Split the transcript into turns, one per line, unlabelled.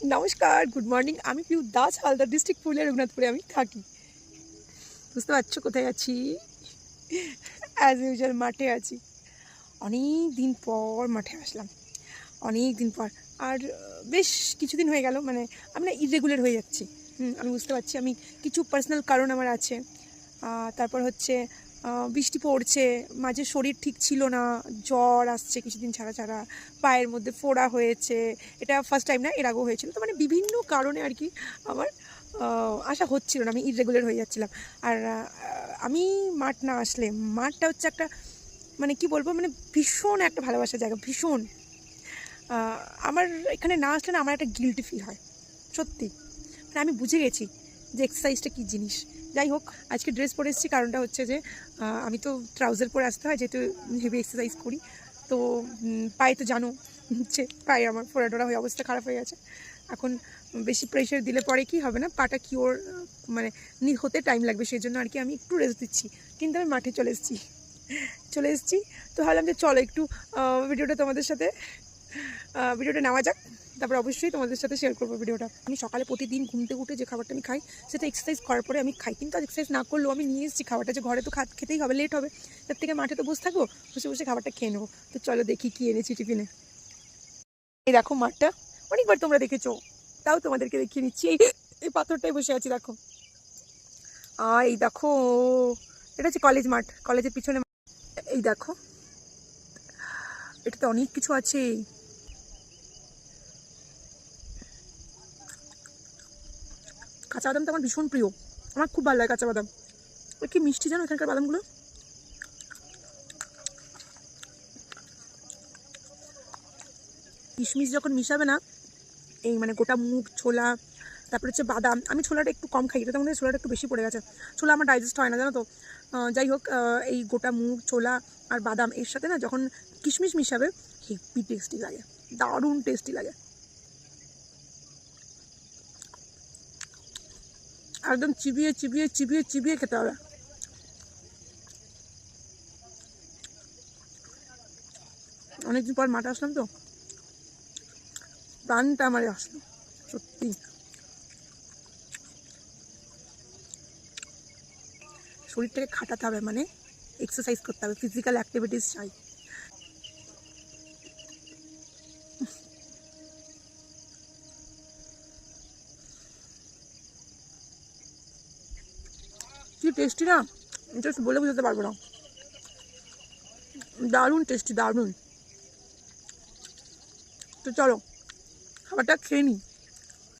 নমস্কার good morning আমি Piu Das Haldar district Purulia রঘুনাথপুরে আমি থাকি। বুঝতে পারছ কোথায় আছি? অ্যাজ ইউজুয়াল মাঠে আছি। অনেক দিন পর মাঠে আসলাম। অনেক দিন পর। আর বেশ কিছুদিন হয়ে গেল মানে আমি না ইরেগুলার হয়ে যাচ্ছি। হুম, আমি বুঝতে পারছি। আমি কিছু পার্সোনাল কারণ আমার আছে। তারপর হচ্ছে বৃষ্টি পড়ছে, মাঝে শরীর ঠিক ছিল না, জ্বর আসছে কিছুদিন ছাড়া ছাড়া, পায়ের মধ্যে ফোড়া হয়েছে, এটা ফার্স্ট টাইম না, এর আগেও হয়েছিল। তো মানে বিভিন্ন কারণে আর কি আমার আশা হচ্ছিল না, আমি ইরেগুলার হয়ে যাচ্ছিলাম। আর আমি মাঠ না আসলে, মাঠটা হচ্ছে একটা মানে কি বলব মানে ভীষণ একটা ভালোবাসার জায়গা, ভীষণ। আমার এখানে না আসলে না, আমার একটা গিল্টি ফিল হয়, সত্যি। মানে আমি বুঝে গেছি যে এক্সারসাইজটা কী জিনিস। যাই হোক, আজকে ড্রেস পরে এসেছি, কারণটা হচ্ছে যে আমি তো ট্রাউজার পরে আসতে হয়, যেহেতু হেভি এক্সারসাইজ করি। তো পায়ে তো জানো, হচ্ছে পায়ে আমার টোড়া হয়ে অবস্থা খারাপ হয়ে গেছে। এখন বেশি প্রেশার দিলে পরে কি হবে না, পাটা কিওর মানে নি হতে টাইম লাগবে সেই জন্য আর কি আমি একটু রেস্ট দিচ্ছি। কিন্তু আমি মাঠে চলে এসেছি চলে এসেছি। তো ভাবলাম যে চলো একটু ভিডিওটা তোমাদের সাথে ভিডিওটা নেওয়া যাক। তারপর অবশ্যই তোমাদের সাথে শেয়ার করব ভিডিওটা। আমি সকালে প্রতিদিন ঘুমতে উঠে যে খাবারটা আমি খাই, সেটা এক্সারসাইজ করার পরে আমি খাই। কিন্তু এক্সারসাইজ না করলেও আমি নিয়ে এসেছি খাবারটা। যে ঘরে তো খা খেতেই হবে লেট হবে। তার থেকে মাঠে তো বসে থাকব, বসে বসে খাবারটা খেয়ে নেব। তো চলো দেখি কি এনেছি টিফিনে। এই দেখো মাঠটা। অনেকবার তোমরা দেখেছ। তাও তোমাদেরকে দেখিয়ে নিচ্ছি এই এই পাথরটাই বসে আছি, দেখো। আর এই দেখো। এটা হচ্ছে কলেজ মাঠ। কলেজের পিছনে এই দেখো। এটাতে অনেক কিছু আছে। কাঁচা বাদাম তো আমার ভীষণ প্রিয়। আমার খুব ভালো লাগে কাঁচা বাদাম। কি মিষ্টি জানো এখানকার বাদামগুলো? কিশমিশ যখন মিশাবে না, এই মানে গোটা মুগ, ছোলা, তারপরে হচ্ছে বাদাম, আমি ছোলাটা একটু কম খাই এটা মনে হয় ছোলাটা একটু বেশি পড়ে গেছে। ছোলা আমার ডাইজেস্ট হয় না, জানো তো? যাই হোক এই গোটা মুগ, ছোলা আর বাদাম, এর সাথে না যখন কিশমিশ মিশাবে হেভি টেস্টি লাগে, দারুণ টেস্টি লাগে। একদম চিবিয়ে চিবিয়ে চিবিয়ে চিবিয়ে খেতে হবে। অনেকদিন পর মাঠে আসলাম তো। প্রাণটা আমার আসলো, সত্যি। শরীরটাকে খাটাতে হবে মানে এক্সারসাইজ করতে হবে ফিজিক্যাল অ্যাক্টিভিটিস চাই। কি টেস্টি না? জাস্ট বলে বোঝাতে পারব না। দারুণ টেস্টি দারুণ। তো চলো, খাবারটা খেয়ে নিই